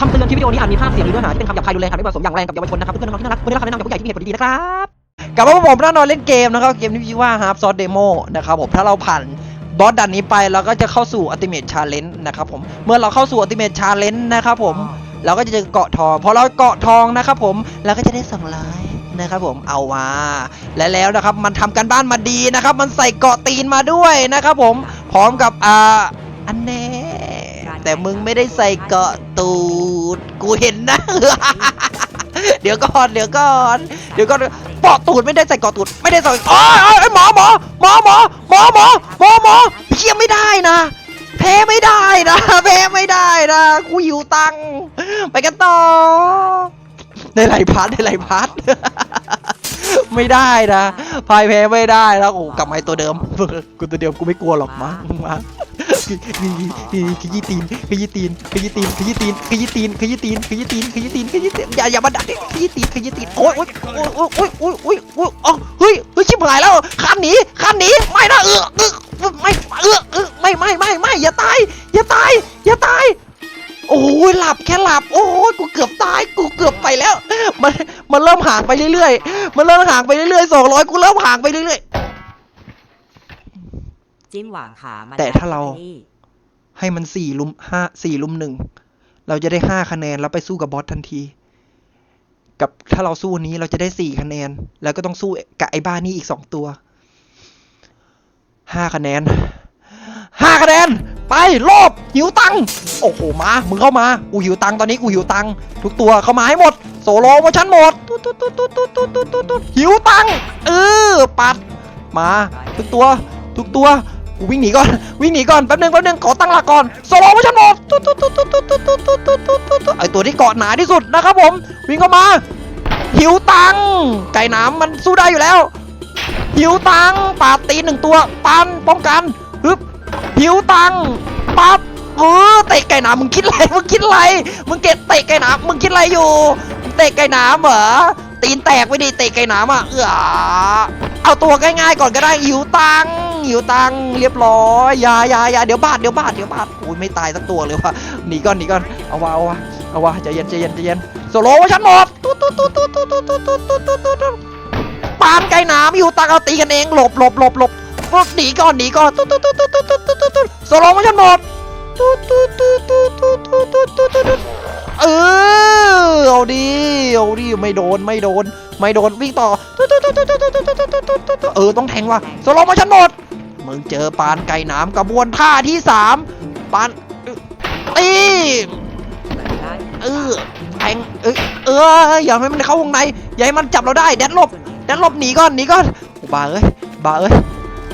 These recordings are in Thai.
คำเตือนที่วิดีโอนี้อาจมีภาพเสียงหรือเนื้อหาที่เป็นคำหยาบคายรุนแรงอาจไม่เหมาะสมอย่างแรงกับเยาวชนนะครับเพื่อนๆน้องๆที่น่ารักวันนี้เราคำแนะนำจากผู้ใหญ่ที่มีเหตุผลดีๆนะครับกลับมาพบกับผมแน่นอนเล่นเกมนะครับเกมที่ชื่อว่า Half Shot Demo นะครับผมถ้าเราผ่านบอสดันนี้ไปเราก็จะเข้าสู่ Ultimate Challenge นะครับผมเมื่อเราเข้าสู่ Ultimate Challenge นะครับผมเราก็จะเจอเกาะทองพอเราเกาะทองนะครับผมเราก็จะได้200นะครับผมเอาว่าและแล้วนะครับมันทำกันบ้านมาดีนะครับมันใส่เกาะตีนมาด้วยนะครับผมพร้อมกับอ่าอันแน่ แต่มึงไม่ได้ใส่เกาะตูด กูเห็นนะ เดี๋ยวก่อนเดี๋ยวก่อน เดี๋ยวก่อนเกาะตูดไม่ได้ใส่เกาะตูดไม่ได้ใส่โอ้ยโอ้ยหมอหมอหมอหมอหมอหมอหมอหมอเพี้ยไม่ได้นะแพ้ไม่ได้นะแพ้ไม่ได้นะกูหิวตังค์ไปกันต่อในไหลพัดในไหลพัดไม่ได้นะพายแพ้ไม่ได้แล้วโอ้กลับมาตัวเดิมกูตัวเดิมกูไม่กลัวหรอกมามา ขยี้ตีนขยี้ตีนขยี้ตีนขยี้ตีนขยี้ตีนขยี้ตีนขยี้ตีนขยี้ตีนขยี้ตีนอย่าอย่ามาดักดิขยี้ตีนขยี้ตีนโอ้ยโอ้ยโอ้ยโอ้ยโอ้ยโอ้ยโอ้ยอ๋อเฮ้ยเฮ้ยชิบหายแล้วข้ามหนีข้ามหนีไม่นะเออเออไม่เออเออไม่ไม่ไม่ไม่อย่าตายอย่าตายอย่าตายโอ้ยหลับแค่หลับโอ้ยกูเกือบตายกูเกือบไปแล้ว มันมันเริ่มห่างไปเรื่อยๆมันเริ่มห่างไปเรื่อยๆสองร้อยกูเริ่มห่างไปเรื่อยจิ้นหวางขามาแต่ถ้าเราๆ ให้มันสี่ลุมห้าสี่ลุมหนึ่งเราจะได้ห้าคะแนนแล้วไปสู้กับบอสทันที กับถ้าเราสู้นี้เราจะได้สี่คะแนน แล้วก็ต้องสู้กับไอ้บ้านนี้อีกสองตัวห้าคะแนนห้าคะแนน ไปรอบหิวตังโอ้โหมามึงเข้ามากูหิวตังตอนนี้กูหิวตังทุกตัวเข้ามาให้หมด โซโลโมชั้นหมดตุ๊ดตุ๊ดตุ๊ดตุ๊ดตุ๊ดตุ๊ดตุ๊ดหิวตังเออปัดมา ทุกตัว ทุกตัว กูวิ่งหนีก่อน วิ่งหนีก่อน แป๊บนึงแป๊บนึงขอตั้งหลักก่อนโซโลโมชั่นหมดตุ๊ดตุ๊ดตุ๊ดตุ๊ดตุ๊ดตุ๊ดตุ๊ดตุ๊ดตุ๊ดตุ๊ดตุ๊ดไอตัวที่เกาะหนาที่สุดนะครับผม วิ่งเข้ามา หิวตัง ไก่นามมันสู้ได้อยู่แล้ว หิวตังปาตีหนึ่งตัว ปันป้องกันฮึบหิวตังปั๊บเออเตะไก่นามมึงคิดอะไร มึงคิดอะไร มึงเก็บเตะไก่นามมึงคิดอะไรอยู่ เตะไก่นามเหรอ ตีนแตกไปดิเตะไก่นามอะ เออเอาตัวง่ายๆก่อนก็ได้หิวตังค หิวตังเรียบร้อยยายายาเดี๋ยวบาดเดี๋ยวบาดเดี๋ยวบาดโอ้ยไม่ตายสักตัวเลยว่ะหนีก่อนหนีก่อนเอาวะเอาวะเอาวะใจเย็นใจเย็นใจเย็นโซโล่ฉันหมดตุ๊ดตุ๊ดตุ๊ดตุ๊ดตุ๊ดตุ๊ดตุ๊ดตุ๊ดตุ๊ดตุ๊ดตุ๊ปานไกลนามอยู่ตังเอาตีกันเองหลบหลบหลบหลบปุ๊บหนีก่อนหนีก่อนตุ๊ดตุ๊ดตุ๊ดตุ๊ดตุ๊ดตุ๊ดตุ๊ดตุ๊ดโซโลมาชันหมดตุ๊ดตุ๊ดตุ๊ดตุ๊ดตุ๊ดตุ๊ดตุ๊ดตุ๊ดตุ๊ดเออเอาดิเอาดิไม่โดนไม่โดน ไม่โดนวิ่งต่อตุ๊ดตุ๊ดตุ๊ดตุ๊ดตุ๊ดตุ๊ดตุ๊ดตุ๊ดตุ๊ตุ๊เออต้องแทงว่ะโซโลมาชันหมด มึงเจอปานไก่หนามกระบวนท่าที่สามปานตีเออแทงเออเอออย่าให้มันเข้าวงในอย่าให้มันจับเราได้แดดหลบแดนหลบหนีก่อนหนีก่อนบาเอ้ยบาเอ้ย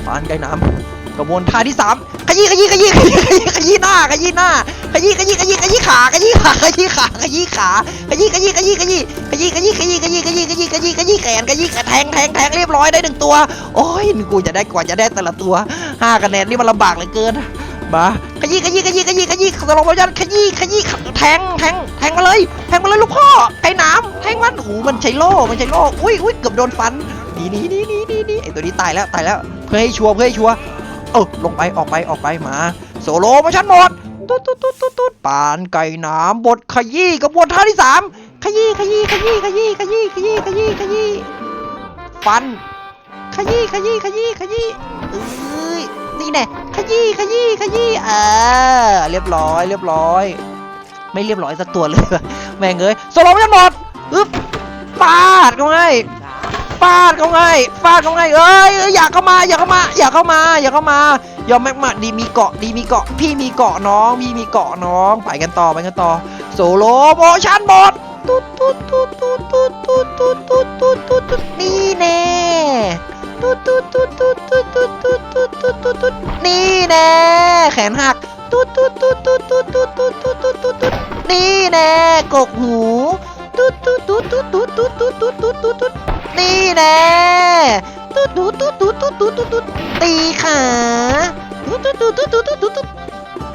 ปานไก่น้ำ กระบวนท่าที่สามขยี้ขยี้ขยี้ขยี้ขยี้ขยี้หน้าขยี้หน้าขยี้ขยี้ขยี้ขยี้ขาขยี้ขาขยี้ขาขยี้ขาขยี้ขยี้ขยี้ขยี้ขยี้ขยี้ขยี้ขยี้ขยี้ขยี้ขยี้ขยี้ขยี้แขนขยี้แทงแทงแทงเรียบร้อยได้หนึ่งตัว โอ้ยกูจะได้กว่าจะได้แต่ละตัวห้าคะแนนนี่มันลำบากเหลือเกินมาขยี้ขยี้ขยี้ขยี้ขยี้สโลโมชั่นขยี้ขยี้แทงแทงแทงมาเลยแทงมาเลยลูกพ่อไก่น้ำแทงมันโอ้มันใช้โล่มันใช้โล่อุ้ยอุ้ยเกือบโดนฟันนีหนีหนีหนีหนีหนีไอตัวนี้ตายแล้วตายแล้วเพื่อให้ชัวร์เพื่อให้ชัวร์ เออลงไปออกไปออกไปมา โซโลมาชั้นหมดตุ๊ดตุ๊ดตุ๊ดตุ๊ดตุ๊ดปานไก่หนามบทขยี้กระบวนท่าที่สามขยี้ขยี้ขยี้ขยี้ขยี้ขยี้ขยี้ขยี้ฟัน ขยี้ขยี้ขยี้ขยี้เอ้ยนี่แน่ขยี้ขยี้ขยี้เออเรียบร้อยเรียบร้อย ไม่เรียบร้อยสักตัวเลยแม่งเอ้ยโซโลมาชั้นหมดอึ๊บปาดเขาไง ฟาดเขาไงฟาดเขาไงเอ้ยอยอยาเข้ามาอย่าเข้ามาอย่าเข้ามาอย่าเข้ามายอมแม็กมาดีมีเกาะดีมีเกาะ พี่มีเกาะน้องพี่มีเกาะน้องไปกันต่อไปกันต่อโซโลโมชั่นหมดตุ๊ดตุ๊ดตุ๊ดตุ๊ดตุ๊ดตุ๊ดตุ๊ดตุ๊ดตุ๊ดตุ๊ดตุ๊ดนี่แน่ตุ๊ดตุ๊ดตุ๊ดตุ๊ดตุ๊ดตุ๊ดตุ๊ดตุ๊ดตุ๊ดตุ๊ดตุ๊ดนี่แน่แขนหักตุ๊ดตุ๊ดตุ๊ดตุ๊ดตุ๊ดตุ๊ดตุ๊ดตุ๊ดตุ๊ดตุ๊ดตุ๊ดนี่แน่กกหูตุ๊ดตุ๊ดตุ๊ดตุ๊ดตุ๊ดตุ๊ดตุ๊ดตุ๊ดตุ๊ดตุ๊ด นี่แน่ตุ๊ดตุ๊ดตุ๊ดตุ๊ดตุ๊ดตุ๊ดตุ๊ดตุ๊ดตีขาตุ๊ดตุ๊ดตุ๊ดตุ๊ดตุ๊ดตุ๊ดตุ๊ด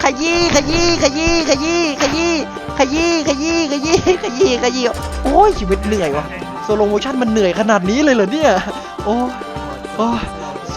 ขยี้ขยี้ขยี้ขยี้ขยี้ขยี้ขยี้ขยี้ขยี้ขยี้โอ้ยชีวิตเหนื่อยว่ะโซโลโมชั่นมันเหนื่อยขนาดนี้เลยเหรอเนี่ย โอ้โอ้โซ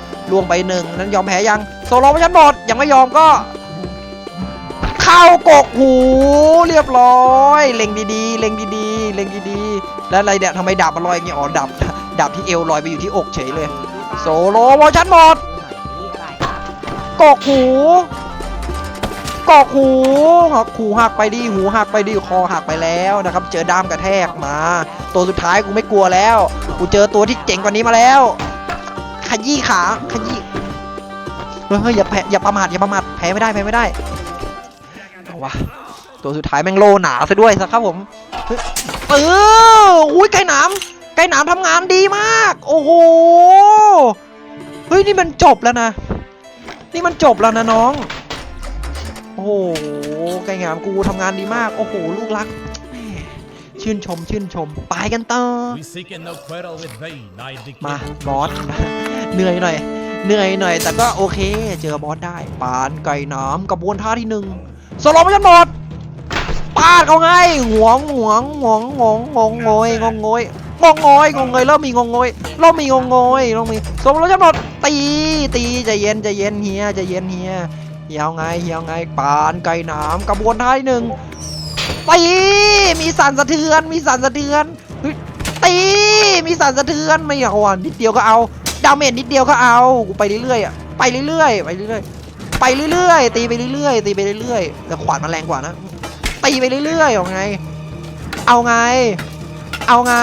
ล่วงไปหนึ่งนั้นยอมแพ้ยังโซโลมาฉันหมดยังไม่ยอมก็ เข้ากกหูเรียบร้อยเล็งดีๆเล็งดีๆเล็งดีๆแล้วอะไรเนี่ยทำไมดาบมันลอยอย่างเงี้ยอ๋อดาบดาบที่เอวลอยไปอยู่ที่อกเฉยเลย โซโลมาฉันหมดกกหูกกหูหักหูหักไปดิหูหักไปดิคอหักไปแล้วนะครับ เจอด้ามกระแทกมา ตัวสุดท้ายกูไม่กลัวแล้ว กูเจอตัวที่เจ๋งกว่านี้มาแล้ว ขยี้ขา ขยี้เฮ้ยอย่าแพ้อย่าประมาทอย่าประมาทแพ้ไม่ได้แพ้ไม่ได้เอาวะตัวสุดท้ายแม่งโลหนาซะด้วยสักครับผมเอออุ้ยไก่หนามไก่หนามทำงานดีมาก โอ้โหเฮ้ยนี่มันจบแล้วนะ นี่มันจบแล้วนะน้อง โอ้โหไก่งามกูทำงานดีมาก โอ้โหลูกรัก ชื่นชมชื่นชม ไปกันต่อ We seek no quarrel with thee, thy มา dictator. บอส เหนื่อยหน่อย เหนื่อยหน่อย แต่ก็โอเค เจอบอสได้ ปานไก่น้ำกระบวนท่าที่หนึ่งสโลไม่ชันหมดปาดเขาไงหวงหวงหวงงงงงงอยงงงอยงงงอยงงงอยเริ่มมีงงงอยเริ่มมีงงงอยเริ่มมีสโลไม่ชันหมดตีตีใจเย็นใจเย็นเฮียใจเย็นเฮียเฮียเอาไงเฮียเอาไงปานไก่น้ำกระบวนท่าที่หนึ่ง ตีมีสั่นสะเทือน มีสั่นสะเทือนตีมีสั่นสะเทือนไม่เอาอะนิดเดียวก็เอาดาเมจนิดเดียวก็เอากูไปเรื่อยๆอะไปเรื่อยๆไปเรื่อยๆไปเรื่อยๆตีไปเรื่อยๆตีไปเรื่อยๆแต่ขวานมันแรงกว่านะตีไปเรื่อยๆเอาไง เอาไง เอาไง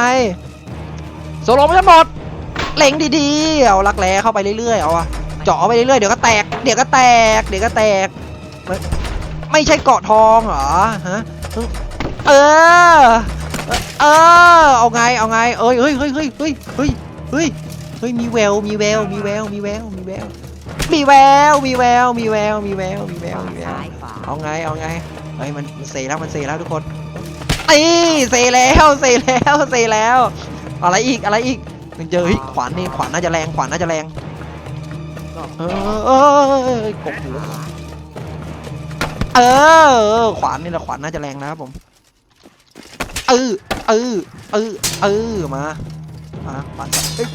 โซโลไม่ทั้งหมดเล็งดีๆเอาลักแร้เข้าไปเรื่อยๆเอาอะเจาะไปเรื่อยๆเดี๋ยวก็แตกเดี๋ยวก็แตกเดี๋ยวก็แตกไม่ไม่ใช่เกาะทองเหรอฮะ เออ เออ เอาไง เอาไง เอ้ยเฮ้ยเฮ้ยเฮ้ยเฮ้ยเฮ้ยเฮ้ยเฮ้ยมีแวว มีแวว มีแวว มีแวว มีแวว มีแวว มีแวว มีแวว มีแวว มีแวว มีแวว เอาไง เอาไง เฮ้ยมันมันเซแล้ว มันเซแล้วทุกคนตีเซแล้ว เซแล้ว เซแล้ว อะไรอีก อะไรอีกมันเจอเฮ้ยขวานนี่ ขวานน่าจะแรง ขวานน่าจะแรง เออเออเออเออกบหู เออเออ ขวานนี่แหละขวานน่าจะแรงนะครับผม เออ เออ เออ เออ มา มาปัดเอ้ย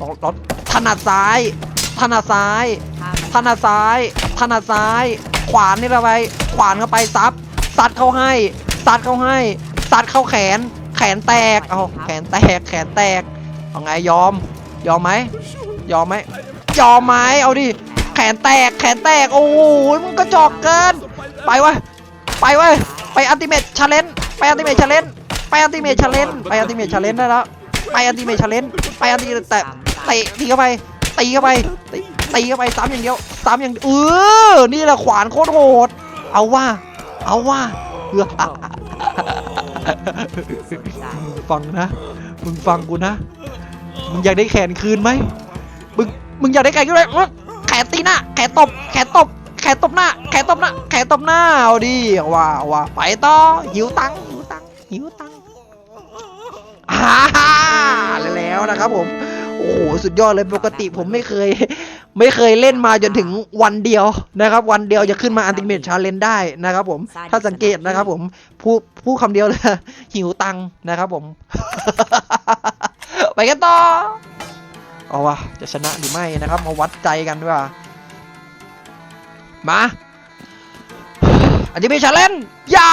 รถรถถนัดซ้าย ถนัดซ้าย ถนัดซ้าย ถนัดซ้าย ขวานนี่ละไป ขวานเข้าไปซับ ซัดเข้าให้ ซัดเข้าให้ ซัดเข้าแขน แขนแตก เอาแขนแตก แขนแตก เอาไงยอม ยอมไหม ยอมไหม ยอมไหม เอาดิ แขนแตก แขนแตก โอ้ยมึงก็จอกเกิน ไปวะไปว้ยไปอัลติเมทชาเลนไปอัลติเมทชาเลนไปอัลติเมทชาเลนไปอัลติเมทชาเลนได้แล้วไปอัลติเมทชาเลนไปอัลติเมทแต่เตะตีเข้าไปตีเข้าไปตีตีเข้าไปซ้ำอย่างเดียวซ้ำอย่างเออนี่แหละขวานโคตรโหด เอาว่า เอาว่าเออฟังนะมึงฟังกูนะมึงอยากได้แขนคืนไหมมึงมึงอยากได้แขนคืนไหมแขนตีหน้าแขนตบ แขนตบ แขนตบหน้า แขนตบหน้า ตบหน้าเอาดิว่าว่าไปต่อหิวตังหิวตังหิวตังค์อ่าแล้วนะครับผมโอ้โหสุดยอดเลยปกติผมไม่เคย ไม่เคยเล่นมาจนถึงวันเดียวนะครับ วันเดียวจะขึ้นมาอันติเมทชาเลนได้นะครับ ผม ถ้าสังเกตนะครับ ผมพูดพูดคำเดียวเลยหิวตังนะครับ ผม ไปกันต่อเอาวะจะชนะหรือไม่นะครับ มาวัดใจกันดีกว่ามา อันนี้ม่ชาเลนอย่า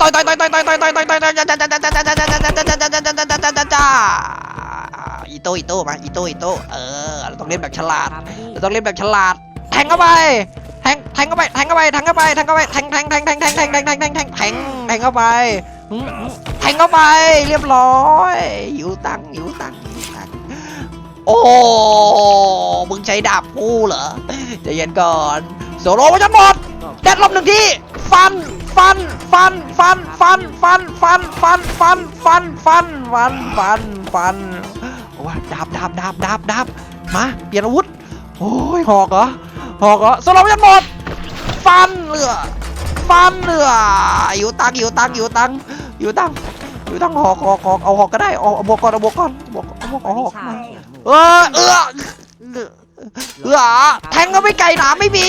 ต่อยต่อยต่อยต่อยต่อยต่อยต่อยต่อยต่อยต่อยจ้าจ้าจ้าจ้าจ้าจ้าจ้าจ้าจ้าจ้าจ้าจ้าจ้าจ้าจ้าจ้าอีโต้อีโต้มาอีโต้อีโต้เออเราต้องเล่นแบบฉลาดเราต้องเล่นแบบฉลาด แทงเข้าไปแทงแทงเข้าไปแทงเข้าไปแทงเข้าไปแทงเข้าไปแทงแทงแทงแทงแทงแทงแทงแทงแทงแทงแทงแทงเข้าไปแทงเข้าไปเรียบร้อยหิวตังค์หิวตังค์หิวตังโอ้มึงใช้ดาบคู่เหรอใจเย็นก่อนโซโล่มาจนหมดแดดลมหนึ่งที ฟัน ฟัน ฟัน ฟัน ฟัน ฟัน ฟัน ฟัน ฟัน ฟัน ฟัน ฟัน ฟัน ฟัน โอ้ยดาบดาบดาบดาบดาบมา เปลี่ยนอาวุธ โอ้ย หอกเหรอ หอกเหรอโซโลยันหมด ฟันเหลือฟันเหลืออยู่ตังอยู่ตังอยู่ตังอยู่ตังอยู่ตังหอกหอกหอกเอาหอกก็ได้เอาเอาบวกก่อนเอาบวกก่อนบวกเอาบวกเอาหอกมาเออเออ เออเออแทงก็ไม่ไก่หนามไม่มี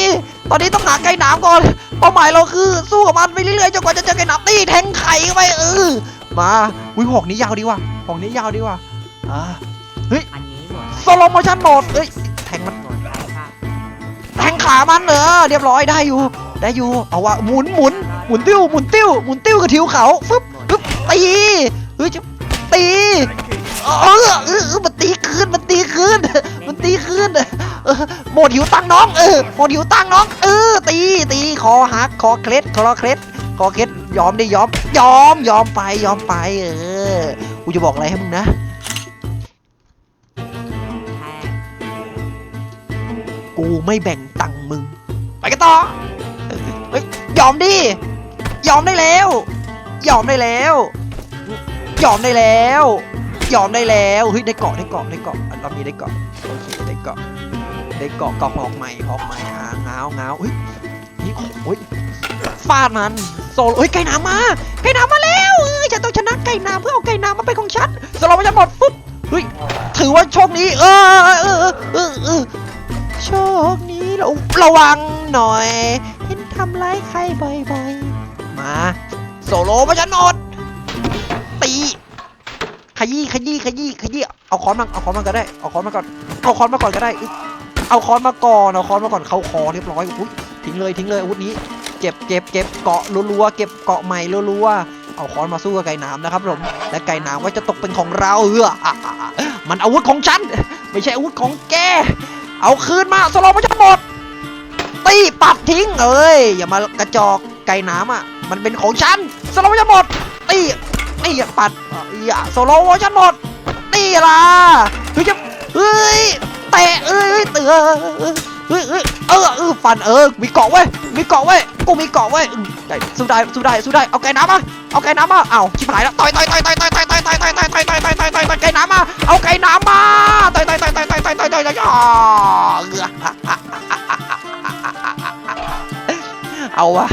ตอนนี้ต้องหาไก่หนามก่อน เป้าหมายเราคือ สู้กับมันไปเรื่อยๆจนกว่าจะเจอไก่หนามนี่แทงไข่เข้าไปเออ มาอุ้ยหอกนี้ยาวดีว่ะหอกนี้ยาวดีว่ะอ่าอันนี้หมดโซโลโมชั่นโหมดเอ้ยแทงมันหมดแล้วค่ะแทงขามันเออเรียบร้อยได้อยู่ ได้อยู่เอาวะหมุนหมุนหมุนติ้วหมุนติ้วหมุนติ้วกับทิวเขาฟึบฟึบตีเฮ้ยจะ ตีเออเออมันตีคืนมันตีคืนมันตีคืนโหมดหิวตังน้องเออโหมดหิวตังน้องเออตีตีคอหักคอเคล็ดคอเคล็ดคอเคล็ดยอมได้ยอม ยอมยอมไปยอมไปเออกูจะบอกอะไรให้มึงนะกูไม่แบ่งตังมึง ไปกันต่อเฮ้ยยอมดิยอมได้แล้ว ยอมได้แล้ว ยอมได้แล้ว ยอมได้แล้วเฮ้ยได้เกาะได้เกาะได้เกาะรอบนี้ได้เกาะโอเคได้เกาะได้เกาะเกาะหอกใหม่หอกใหม่หาเงาเงาเฮ้ยนี่โอ้ยฟาดมันโซโลเฮ้ยไก่น้ำมาไก่น้ำมาแล้วเอ้ยฉันต้องชนะไก่น้ำเพื่อเอาไก่น้ำมาเป็นของฉันสโลมันจะหมดปุ๊บเฮ้ยถือว่าโชคดีเออเออเออเออเออโชคนี้เราระวังหน่อย เห็นทำร้ายใครบ่อยๆมาโซโลมาฉันหมด ตีขยี้ขยี้ขยี้ขยี้เอาค้อนมาเอาค้อนมาก็ได้เอาค้อนมาก่อนเอาค้อนมาก่อนก็ได้เอาค้อนมาก่อนเอาค้อนมาก่อนเข้าคอเรียบร้อยอุ้ยทิ้งเลยทิ้งเลยอาวุธนี้ เก็บเก็บเก็บเกาะรัวๆเก็บเกาะใหม่รัวๆเอาค้อนมาสู้กับไก่น้ำนะครับผมและไก่น้ำก็จะตกเป็นของเราเอออะอะอะมันอาวุธของฉัน ไม่ใช่อาวุธของแกเอาคืนมาสโลว์มาจะหมดตีปัดทิ้งเอ้ยอย่ามากระจอกไก่น้ำอะมันเป็นของฉันสโลว์มาจะหมดตี ตีปัดอย่าโซโลว์มาจะหมดตีล่ะเฮ้ยจะเฮ้ยเตะเอ้ยเตือเฮ้ยเฮ้ยเออเออฟันเออมีเกาะเว้ยมีเกาะเว้ยกูมีเกาะเว้ยได้สู้ได้สู้ได้สู้ได้เอาไก่น้ำมาเอาไก่น้ำมาเอ้าชิบหายแล้วต่อยต่อยต่อยต่อยต่อยต่อยต่อยต่อยต่อยต่อยต่อยต่อยต่อยต่อยต่อยต่อยไก่น้ำมาเอาไก่น้ำมาต่อยต่อยต่อยต่อยต่อยต่อยต่อยต่อยต่อยอ๋อเอาวะ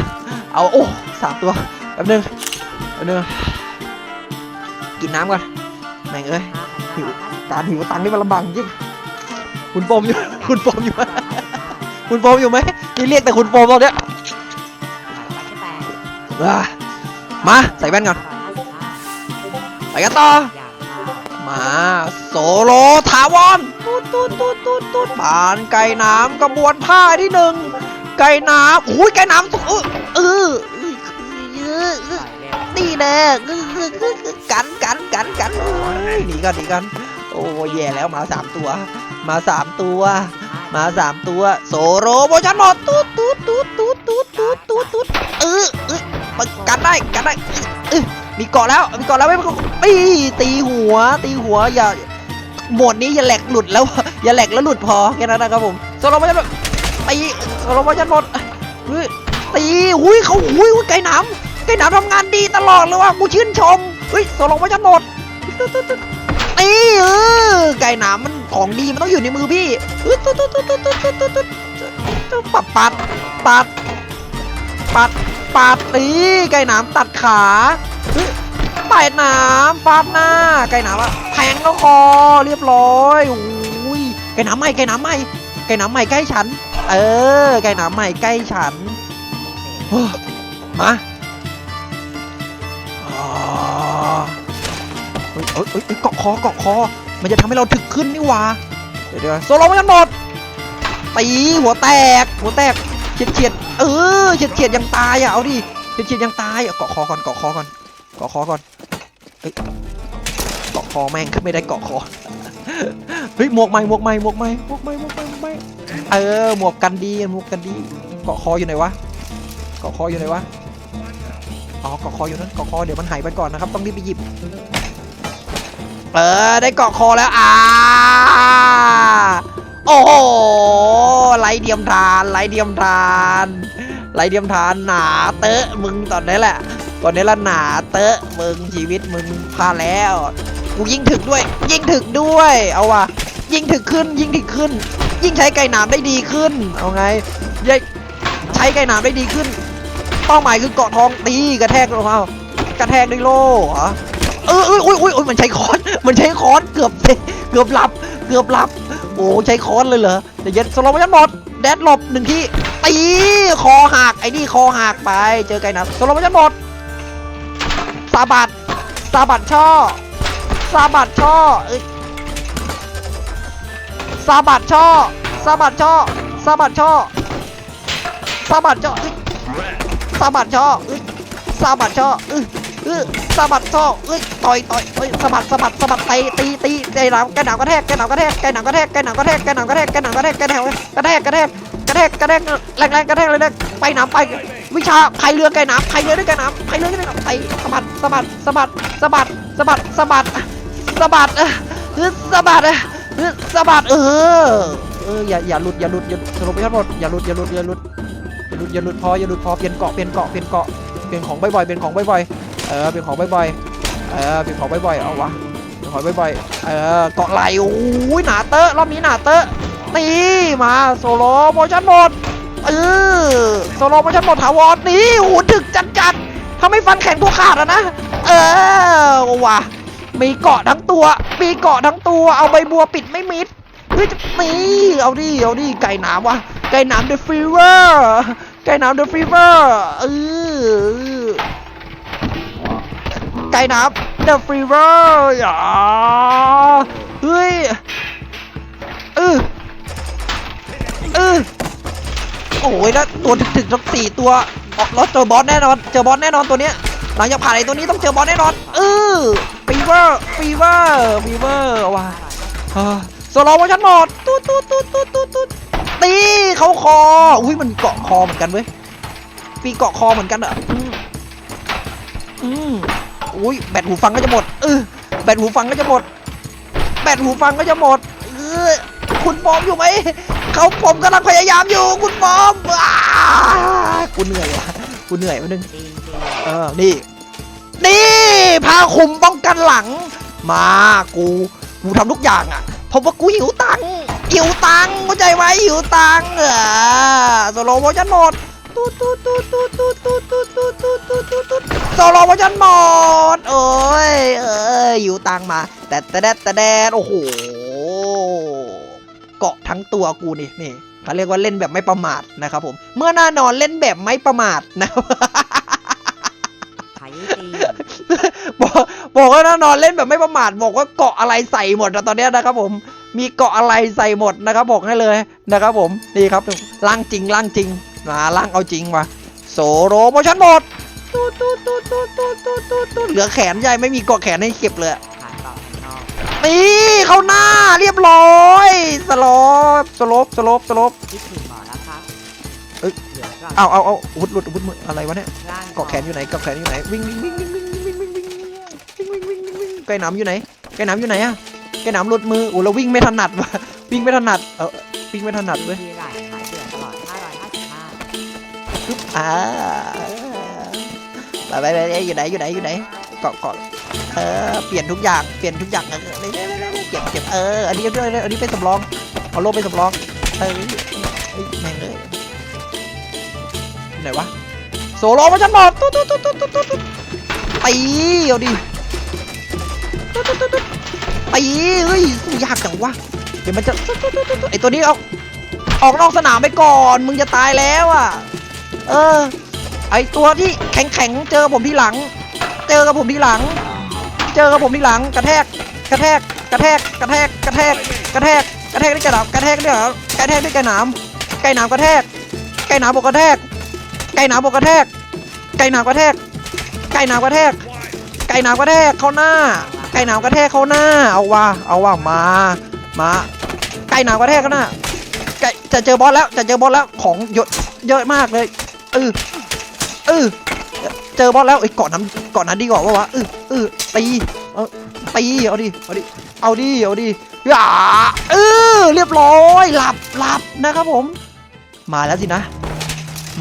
เอาโอ้สามตัวแป๊บนึงแป๊บนึง กินน้ำก่อนแม่งเอ้ยหิวการหิวตังค์นี่มันลำบากจริงคุณโฟมอยู่ คุณโฟมอยู่ไหมคุณโฟมอยู่ไหมนี่เรียกแต่คุณโฟมตอนเนี้ยอะมาใส่แว่นก่อนไปกันต่อมาโซโลถาวรตูดตูดตูดตูดตูดผ่านไก่น้ำกระบวนท่าที่หนึ่งไก่น้ำโอ้ยไก่น้ำเออเออเออเออนี่แน่ กันกันกันกันหนีกันหนีกันโอ้แย่แล้วมาสามตัว มาสามตัว มาสามตัวโซโลโมชันหมดตูดตูดตูดตูดตูดตูดตูดตูดเออเออกันได้กันได้มีเกาะแล้วมีเกาะแล้วไม่ตีตีหัว ตีหัวอย่าหมดนี้อย่าแหลกหลุดแล้วอย่าแหลกแล้วหลุดพอแค่นั้นนะครับผมโซโลโมชันหมดตีโซโลโมชันหมดตีหุ้ยเขาหุ้ยไก่นาม ไอ้หนาวทำงานดีตลอดเลยว่ะกูชื่นชมเฮ้ยตโลงม่จะหมดนี่เออไก่หนามมันของดีมันต้องอยู่ในมือพี่ปัดปัดปัดปัดปัดตีไก่หนามตัดขาไาดหนามฟาดหน้า ไก่หนามอะแทงแล้วคอเรียบร้อยโอ้ยไก่หนามใหม่ไก่หนามใหม่ไก่หนามใหม่ใกล้ฉัน เออ ไก่หนามใหม่ใกล้ฉันมา เฮ้ยเฮ้ยเฮ้ยเฮ้ยเกาะคอเกาะคอ มันจะทำให้เราถึกขึ้นนี่หว่าเดี๋ยวเดี๋ยวโซโลมันกันหมดตีหัวแตก หัวแตกเฉียดเฉียดเออเฉียดเฉียดยังตายอะเอาดิเฉียดเฉียดยังตายอะเกาะคอก่อนเกาะคอก่อนเกาะคอก่อนเฮ้ยเกาะคอแม่งขึ้นไม่ได้เกาะคอเฮ้ยหมวกใหม่หมวกใหม่หมวกใหม่หมวกใหม่หมวกใหม่หมวกใหม่เออหมวกกันดีหมวกกันดีเกาะคออยู่ไหนวะเกาะคออยู่ไหนวะอ๋อเกาะคออยู่นั่นเกาะคอเดี๋ยวมันหายไปก่อนนะครับต้องรีบไปหยิบ เออได้เกาะคอแล้วอ่าโอ้โหไรเดียมทานไรเดียมทานไรเดียมทานหนาเตอะมึงตอนนี้แหละตอนนี้ละหนาเตอะมึงชีวิตมึงพาแล้วกูยิงถึกด้วย ยิงถึกด้วย เอาว่ะยิงถึกขึ้น ยิงถึกขึ้น ยิ่งใช้ไก่หนามได้ดีขึ้น เอาไงใช้ไก่หนามได้ดีขึ้น เป้าหมายคือเกาะทองตีกระแทกลงมากระแทกด้วยโล่เหรอ เออเอยอุ้ยอุ้ยอุ้ยมันใช้ค้อน มันใช้ค้อนเกือบเกือบหลับ เกือบหลับ โอ้ใช้ค้อนเลยเหรอเดี๋ยวเย็นสโลว์โมชั่นหมดแดดหลบหนึ่งที่ตีคอหักไอ้นี่คอหักไปเจอไก่นามสโลว์โมชั่นหมดซาบัดซาบัดช่อซาบัดช่อเอ้ยซาบัดช่อซาบัดช่อซาบัดช่อซาบัดช่อเอ้ยซาบัดช่อเอ้ยซาบัดช่อเอ้ยเอ้ ยซาบัดช่อเอ้ยต่อยต่อยเอ้ยสะบัดสะบัดสะบัดตีตีตีไก่หนามไก่หนามกระแทกไก่หนามกระแทกไก่หนามกระแทกไก่หนามกระแทกไก่หนามกระแทกไก่หนามกระแทกไก่หนามกระแทกกระแทกกระแทกกระแทกแรงแรงกระแทกเลยนะไปหนามไป วิชาพายเรือไก่หนามพายเรือด้วยไก่หนามพายเรือด้วยไก่หนามไปสะบัดสะบัดสะบัดสะบัดสะบัดสะบัดสะบัดเออเออสะบัดเออเออสะบัดเออเอออย่าอย่าหลุดอย่าหลุดอย่าสรุปไปทั้งหมดอย่าหลุดอย่าหลุดอย่าหลุดอย่าหลุดอย่าหลุดพออย่าหลุดพอเปลี่ยนเกาะเปลี่ยนเกาะเปลี่ยนเกาะเปลี่ยนของบ่อยๆเปลี่ยนของบ่อยๆ เออเปลี่ยนของบ่อยๆเออเปลี่ยนของบ่อยๆเอาวะเปลี่ยนของบ่อยๆเออเกาะไหลโอ้ยหนาเตอะรอบนี้หนาเตอะตีมาโซโลโมชั่นหมดเออโซโลโมชั่นหมดถาวรนี่โอ้ถึกจัดจัดๆถ้าไม่ฟันแข็งตัวขาดอะนะเออว่ะมีเกาะทั้งตัว มีเกาะทั้งตัว เอาใบบัวปิดไม่มิดเฮ้ยจะนี่เอาดิ เอาดิ ไก่หนามวะไก่หนามเดอะฟีเวอร์ ไก่หนามเดอะฟีเวอร์เออ ไก่หนามเดอะฟีเวอร์อย่าเฮ้ยเออเออโอ้ยแล้วตัวถึกๆทั้งสี่ตัวออกแล้วเจอบอสแน่นอน เจอบอสแน่นอนตัวเนี้ยหลังจากผ่านไอ้ตัวนี้ต้องเจอบอสแน่นอนเออฟีเวอร์ฟีเวอร์ฟีเวอร์ว่ะเออสโลว์ชั่นหมดตุ๊ดตุ๊ดตุ๊ดตุ๊ดตุ๊ดตุ๊ดตีเขาคออุ้ยมันเกาะคอเหมือนกันเว้ยปีเกาะคอเหมือนกันอะอืมอืม อุ้ยแบตหูฟังก็จะหมดเออแบตหูฟังก็จะหมด แบตหูฟังก็จะหมดเออคุณปอมอยู่ไหมเขาผมกำลังพยายามอยู่ คุณปอมอ้ากูเหนื่อยว่ะกูเหนื่อยมานึงจริงเออนี่ นี่พาคุมป้องกันหลัง มากูกูทำทุกอย่างอะเพราะว่ากูหิวตังหิวตังเข้าใจไหมหิวตังเออโซโลโมชั่นหมด ตูดตูดตูดตูดตูดตูดตูดตูดตูดตูดตูดตูดโซโลโมชั่นหมดโอ้ยเอ้ยหิวตังมา แต่แต่แดดแต่แดดโอ้โหเกาะทั้งตัวกูนี่นี่เขาเรียกว่าเล่นแบบไม่ประมาทนะครับผม เมื่อหน้านอนเล่นแบบไม่ประมาทนะครับบอกบอกว่าถ้านอนเล่นแบบไม่ประมาทบอกว่าเกาะอะไรใส่หมดนะตอนนี้นะครับผมมีเกาะอะไรใส่หมดนะครับบอกให้เลยนะครับผมนี่ครับล่างจริงล่างจริง มาล่างเอาจริงว่ะโซโรโมชั่นหมดตูดตูดตูดตูดตูดตูดตูดตูดเหลือแขนใหญ่ไม่มีเกาะแขนให้เก็บเลยผ่านต่อข้างนอกนี่เข้าหน้าเรียบร้อยสโลปสโลปสโลปสโลปคิดถึงหมอแล้วครับเอ้ย เหลือก่อนเอาเอาเอาอาวุธหลุดอาวุธมืออะไรวะเนี่ยร่างเกาะแขนอยู่ไหนเกาะแขนอยู่ไหนวิ่งวิ่งวิ่งวิ่งวิ่งวิ่งวิ่งวิ่งวิ่งวิ่งวิ่งวิ่งวิ่งวิ่งไก่หนามอยู่ไหนไก่หนามอยู่ไหนอะไก่หนามหลุดมือโอ้เราวิ่งไม่ถนัดว่ะวิ่งไม่ถนัดเออวิ่งไม่ถนัดเว้ยทีไอ่าไปไปไปอยู่ไหนอยู่ไหนอยู่ไหนเกาะเกาะเออเปลี่ยนทุกอย่างเปลี่ยนทุกอย่างเออเก็บเก็บเอออันนี้ด้วยอันนี้เป็นสำรองเอาโล่เป็นสำรองเออเฮ้แม่งเลยไหนวะโซโลมาฉันหมดตุ๊ดตุ๊ดตุ๊ดตุ๊ดตุ๊ดตุ๊ดตีเอาดิตุ๊ดตุ๊ดตุ๊ดตุ๊ดตีเฮ้ยสู้ยากจังวะเดี๋ยวมันจะตุ๊ดตุ๊ดตุ๊ดตุ๊ดไอตัวนี้เอาออกนอกสนามไปก่อน มึงจะตายแล้วอะ เออ ไอตัวที่แข็งแข็งๆเจอผมที่หลัง เจอกับผมที่หลัง เจอกับผมที่หลัง กระแทก กระแทก กระแทก กระแทก กระแทก กระแทก กระแทกด้วยกระหน่ำกระแทกด้วยเหรอกระแทกด้วยกระหน่ำไก่หนามกระแทก ไก่หนามบกกระแทก ไก่หนามบกกระแทก ไก่หนามกระแทก ไก่หนามกระแทก ไก่หนามกระแทกเข้าหน้า ไก่หนามกระแทกเข้าหน้า เอาว่ะเอาว่ะมา มา ไก่หนามกระแทกเข้าหน้าจะเจอบอสแล้วจะเจอบอสแล้วของเยอะเยอะมากเลย เออเออเจอบอสแล้วไอ้เกาะนั้นเกาะนั้นดีกว่าวะเออเออตีเอาตีเอาดิเอาดิเอาดิเอาดิอย่าเออเรียบร้อยหลับหลับนะครับผม มาแล้วสินะ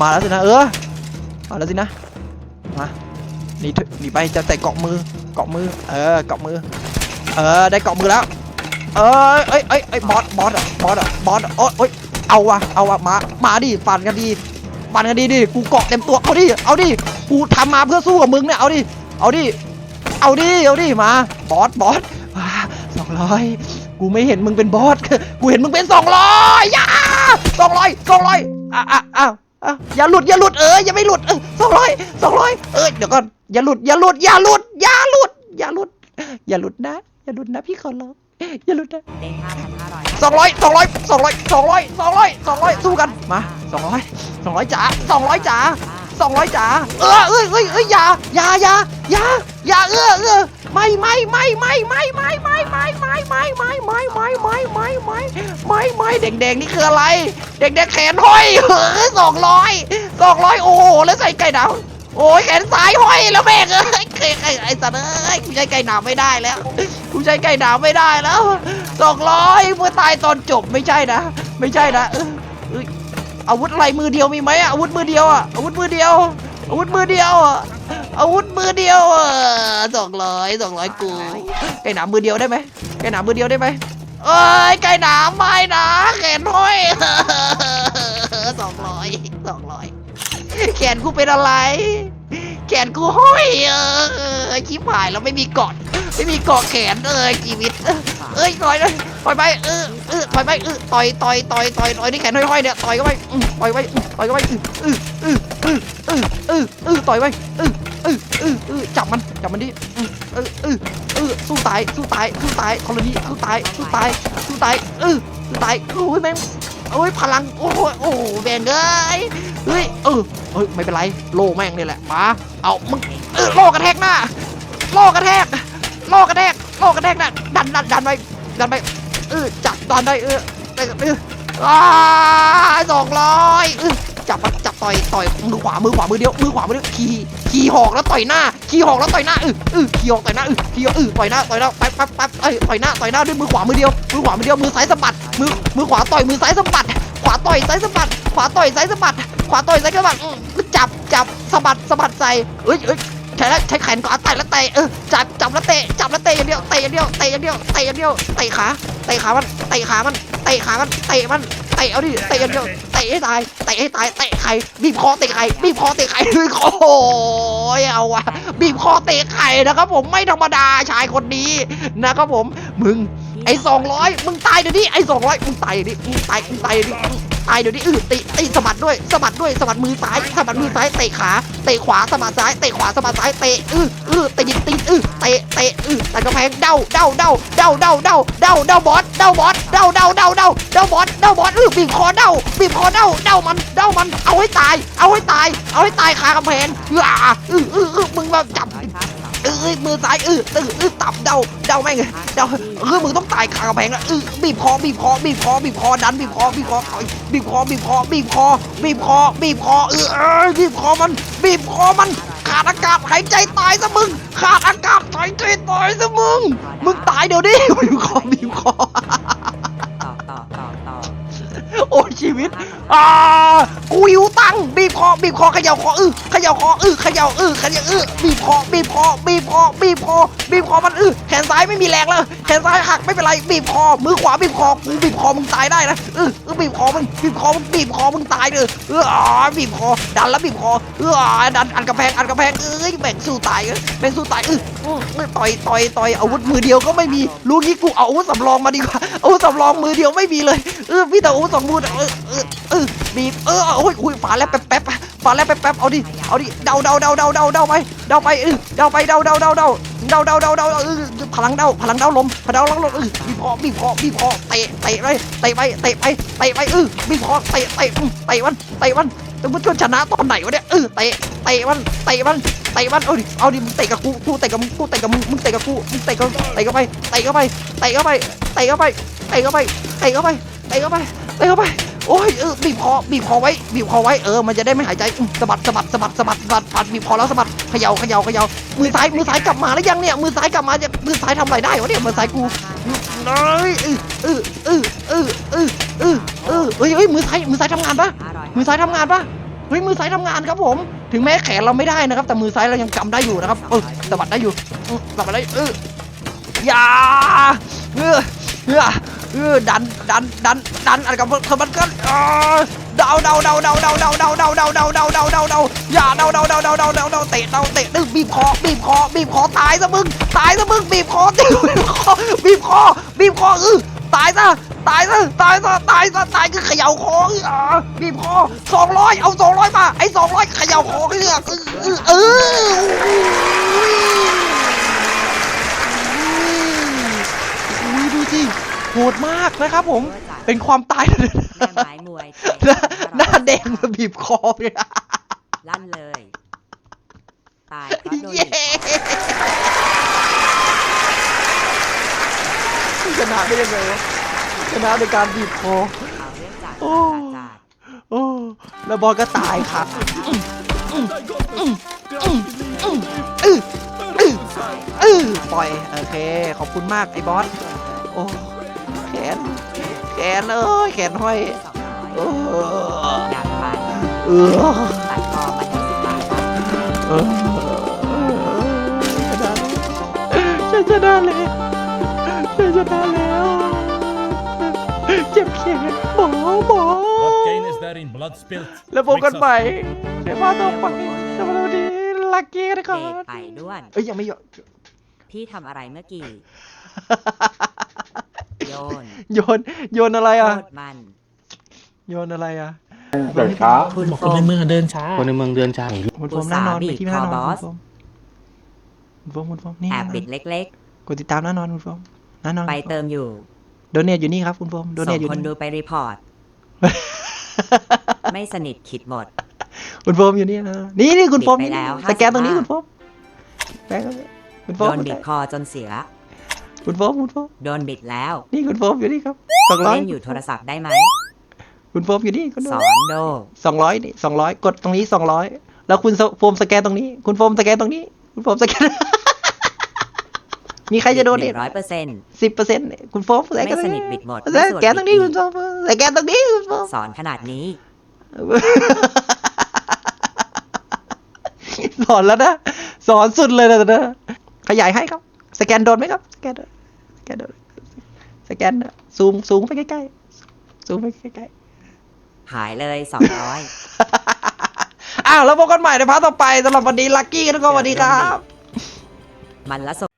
มาแล้วสินะ เออมาแล้วสินะมาหนีหนีไปจะใส่เกาะมือเกาะมือ เออเกาะมือ เออได้เกาะมือแล้ว เอ้ยเอ้ยเอ้ยเอ้ยบอสบอสอะบอสอะบอสอะโอ๊ยโอ๊ยเอาวะเอาวะมามาดิฟันกันดี ฟันกันดีดิกูเกาะเต็มตัวเอาดิเอาดิกูทำมาเพื่อสู้กับมึงเนี่ยเอาดิเอาดิเอาดิเอาดิมาบอสบอสสองร้อยกูไม่เห็นมึงเป็นบอสกูเห็นมึงเป็นสองร้อยย่าสองร้อยสองร้อยอะอะอะอะอย่าหลุดอย่าหลุดเอออย่าไม่หลุดเออสองร้อยสองร้อยเออเดี๋ยวก่อนอย่าหลุดอย่าหลุดอย่าหลุดอย่าหลุดอย่าหลุดอย่าหลุดนะอย่าหลุดนะพี่ขอร้อง อย่าหลุดนะเด้งห้าพันห้าร้อยสองร้อยสองร้อยสองร้อยสองร้อยสองร้อยสองร้อยสู้กันมาสองร้อยสองร้อยจ๋าสองร้อยจ๋าสองร้อยจ๋าเออเอ้ยเอ้ยเอ้ยอย่าอย่าอย่าอย่าอย่าเออเออไม่ไม่ไม่ไม่ไม่ไม่ไม่ไม่ไม่ไม่ไม่ไม่ไม่ไม่ไม่ไม่ไม่ไม่เด็กๆนี่คืออะไรเด็กๆแขนห้อยเออสองร้อยสองร้อยโอ้โหแล้วใส่ไก่ดาวโอ้ยแขนซ้ายห้อยแล้วแม่งเอ้ยไอ้ไอ้ไอ้ สัตว์เอ้ยกูใช้ไก่หนาวไม่ได้แล้วกูใช้ไก่หนาวไม่ได้แล้วสองร้อยเมื่อตายตอนจบไม่ใช่นะ ไม่ใช่นะอุ้ยอาวุธอะไรมือเดียวมีไหมอะอาวุธมือเดียวอะอาวุธมือเดียว อาวุธมือเดียวอะอาวุธมือเดียวอะสองร้อยสองร้อยกูไก่หนาวมือเดียวได้ไหมไก่หนาวมือเดียวได้ไหมเอ้ยไก่หนาวไม่นะแขนห้อยสองร้อยสองร้อยแขนกูเป็นอะไร แขนกูห้อยเออชิบหายแล้วไม่มีเกาะไม่มีเกาะแขนเออชีวิต เอ้ยต่อยเลยต่อยไปเออเออต่อยไปเออต่อยต่อยต่อยต่อยต่อยที่แขนห้อยๆเนี่ยต่อยเข้าไปอืมต่อยไปอืมต่อยเข้าไปเออเออเออเออเออเออต่อยไปเออเออเออเออจับมันจับมันดิเออเออเออสู้ตายสู้ตายสู้ตายธรณีสู้ตายสู้ตายสู้ตายเออสู้ตายโอ้ยแม่ง โอ้ยพลังโอ้ยโอ้โหแบงเอ้ยเฮ้ยเออเฮ้ยไม่เป็นไรโลแม่งนี่แหละมาเอามึงเออโลกระแทกหน้าโลกระแทกโลกระแทกโลกระแทกนะดันดันดันไปดันไปเออจับดันไปเออเออเอออ้าสองร้อยเออจับมันจับต่อยต่อยมือขวามือขวามือเดียวมือขวามือเดียวขี่ ขี่หอกแล้วต่อยหน้าขี่หอกแล้วต่อยหน้าเออเอขี่หอกต่อยหน้าเออขี่อกเอต่อยหน้าต่อยหน้าปั๊บปั๊บปั๊บเอ้ยต่อยหน้าต่อยหน้าด้วยมือขวามือเดียวมือขวามือเดียวมือซ้ายสะบัดมือมือขวาต่อยมือซ้ายสะบัดขวาต่อยซ้ายสะบัดขวาต่อยซ้ายสะบัดขวาต่อยซ้ายสะบัดอืมจับจับสะบัดสะบัดใส่เอ้ยเอ้ยใช้แล้วใช้แขนก่อนเตะแล้วเตะเออจับจับแล้วเตะจับแล้วเตะอย่างเดียวเตะอย่างเดียวเตะอย่างเดียวเตะอย่างเดียวเตะขาเตะขามันเตะขามันเตะขามันเตะมัน เตะเอาดิเตะอย่างเดียวเตะให้ตายเตะให้ตายเตะไข่บีบคอเตะไข่บีบคอเตะไข่โอ้โหเอาวะบีบคอเตะไข่นะครับผมไม่ธรรมดาชายคนนี้นะครับผมมึงไอ้สองร้อยมึงตายเดี๋ยวนี้ไอ้สองร้อยมึงตายเดี๋ยวนี้มึงตายมึงตายเดี๋ยวนี้ ตายเดี๋ยวนี้เออตีตีสะบัดด้วยสะบัดด้วยสะบัดมือซ้ายสะบัดมือซ้ายเตะขาเตะขวาสะบัดซ้ายเตะขวาสะบัดซ้ายเตะเออเออเตะยิงตีนเออเตะเตะเออแต่กระแพงเด้าเด้าเด้าเด้าเด้าเด้าเด้าเด้าบอสเด้าบอสเด้าเด้าเด้าเด้าเด้าบอสเด้าบอสเออบีบคอเด้าบีบคอเด้าเด้ามันเด้ามันเอาให้ตาย เอาให้ตาย เอาให้ตายคากระแพงออเออเออเออมึงแบบจับ ร้อยครับสองเอ้ยมือซ้ายเออเออเออตับเดาเดาแม่งเดาเออมึงต้องตายคากระแพงแล้วเออบีบคอบีบคอบีบคอบีบคอดันบีบคอบีบคอต่อยบีบคอบีบคอบีบคอบีบคอบีบคอเออเออบีบคอมัน บีบคอมัน ขาดอากาศหายใจตายซะมึง ขาดอากาศหายใจตายซะมึง มึงตายเดี๋ยวนี้บีบคอบีบคอต่อต่อต่อต่อโอ้ยชีวิตอ่ากูหิวตัง ค์บีบคอบีบคอเขย่าคออื้อเขย่าคออื้อเขย่าอื้อเขย่าอื้อบีบคอบีบคอบีบคอบีบคอบีบคอมันอื้อแขนซ้ายไม่มีแรงแล้วแขนซ้ายหักไม่เป็นไรบีบคอมือขวาบีบคอกูบีบคอมึงตายได้นะอื้ออื้อบีบคอมึงบีบคอมึงบีบคอมึงตายเลยเอออ่าบีบคอดันแล้วบีบคอเอออ่าดันอันกระแพงอันกระแพงเอ้ยแบ่งสู้ตายแบ่งสู้ตายอื้ออื้ออื้อต่อยต่อยต่อยอาวุธมือเดียวก็ไม่มีรู้งี้กูเอาอาวุธสำรองมาดีกว่าอาวุธสำรองมือเดียวไม่มีเลยเออพี่แต่อาวุธสองมือเออ บีบเออโอ้ยอุ้ยฝาแล้วแป๊บแป๊บฝาแล้วแป๊บแป๊บเอาดิเอาดิเดาเดาเดาเดาเดาเดาไปเดาไปเออเดาไปเดาเดาเดาเดาเดาเดาเดาเดาเออพลังเดาพลังเดาลมพลังเดาลมเออบีบคอบีบคอบีบคอเตะเตะไปเตะไปเตะไปเตะไปเออบีบคอเตะเตะเตะมันเตะมันตมันจะชนะตอนไหนวะเนี่ยเออเตะเตะมันเตะมันเตะมันเอาดิเอาดิมึงเตะกับกูกูเตะกับมึงกูเตะกับมึงมึงเตะกับกูมึงเตะกับเตะเข้าไปเตะเข้าไปเตะเข้าไปเตะเข้าไปเตะเข้าไปเตะเข้าไปเตะเข้าไปเตะเข้าไป โอ้ยเออบีบคอบีบคอไว้บีบคอไว้เออมันจะได้ไม่หายใจอืมสะบัดสะบัดสะบัดสะบัดสะบัดสะบัดบีบคอแล้วสะบัดเขย่าเขย่าเขย่ามือซ้ายมือซ้ายกลับมาแล้วยังเนี่ยมือซ้ายกลับมาจะมือซ้ายทำอะไรได้วะเนี่ยมือซ้ายกูเอ้ยเออเออเออเออเออเออเออเฮ้ยเฮ้ยมือซ้ายมือซ้ายทำงานปะมือซ้ายทำงานปะเฮ้ยมือซ้ายทำงานครับผม ถึงแม้แขนเราไม่ได้นะครับ แต่มือซ้ายเรายังกำได้อยู่นะครับเออสะบัดได้อยู่สะบัดได้เอออย่าเออเออ เออดันดันดันดันอะไรกับเธอมันก็เดาเดาเดาเดาเดาเดาเดาเดาเดาเดาเดาเดาเดาเดาอย่าเดาเดาเดาเดาเดาเดาเดาเตะเดาเตะดึงบีบคอบีบคอบีบคอตายซะมึงตายซะมึงบีบคอบีบคอบีบคอบีบคอเออตายซะตายซะตายซะตายซะตายคือเขย่าคอเออบีบคอสองร้อยเอาสองร้อยมาไอ้สองร้อยเขย่าคอเออเอเออดูสิ หดมากนะครับผม เป็นความตายแม่ไม้มวยไทยหน้าหน้าแดงมาบีบคอเลยนะลั่นเลยตายเพราะโดนเย้บีบคอชนะได้ยังไงวะชนะในการบีบคอเอาเรื่องจากโอ้จากจากโอ้แล้วบอลก็ตายครับเออเออเออปล่อย โอเค ขอบคุณมากไอ้บอส โอ้แข น แขนเอ้ยแขนห้อยสองร้อยเอออยากไปเออตัดคอมันยี่สิบบาทครับเออฉันชนะแล้วฉันชนะแล้วเจ็บแขนหมอหมอ What gain is there in blood spilt? แล้วพบกันใหม่เดี๋ยวมาต่อไปสวัสดีลักกี้นะคเดรับทไปด้วน เอ้ยยังไม่หยดพี่ทำอะไรเมื่อกี้ โยน โยน โยนอะไรโคอะตรมัน โยนอะไรอะเดินช้าคุณบอกโฟคนในมเมืองเดินช้า คนในเมืองเดินช้าคุณโฟมแน่นอนไปที่แน่นอนอุตส่าห์บีบคอบอสคุณโฟมคุณโฟมนี่แอบปิดเล็กกดติดตามแน่นอนคุณโฟมแน่นอนๆ ไปเติมอยู่โดเนทอยู่นี่ครับคุณโฟมโดเนส่ทงอยู่คนนี่ ดูไปรีพอร์ต ไม่สนิทขิดหมด คุณโฟมอยู่นี่นะนี่นี่คุณโฟมปิดไปแล้วสแกนตรงนี้55 คุณโฟมแบงค์คุณโฟโดมนบีบคอจนเสีย คุณโฟมคุณโฟมโดนบิดแล้วนี่คุณโฟมอยู่นี่ครับสองร้อยเล่นอยู่โทรศัพท์ได้ไหมคุณโฟมอยู่นี่คุณสอนโดสองร้อยนี่สองร้อยกดตรงนี้สองร้อยแล้วคุณโฟมสแกนตรงนี้ คุณโฟมสแกนตรงนี้ คุณโฟมสแกนมีใครจะโดนหเด็นึ่งร้อยเปอร์เซ็นต์สิบเปอร์เซ็นต์คุณโฟมสแกนไม่ตรงสนี้นิทบิดหมดสแกนตรงนี้คุณโฟมสแกนตรงนี้คุณโฟมสอนขนาดนี้สอนแล้วนะ สอนสุดเลยนะนะขยายให้ครับ สแกนโดนไหมครับ สแกนโดนสแกนโดนสแกนซูมซูมไปใกล้ๆซูมไปใกล้หายเลยสองร้อยๆอ้าวแล้วพบกันใหม่ในพาร์ทต่อไปสำหรับวันนี้ลัคกี้กันทุกคนสวัสดีครับ มันละส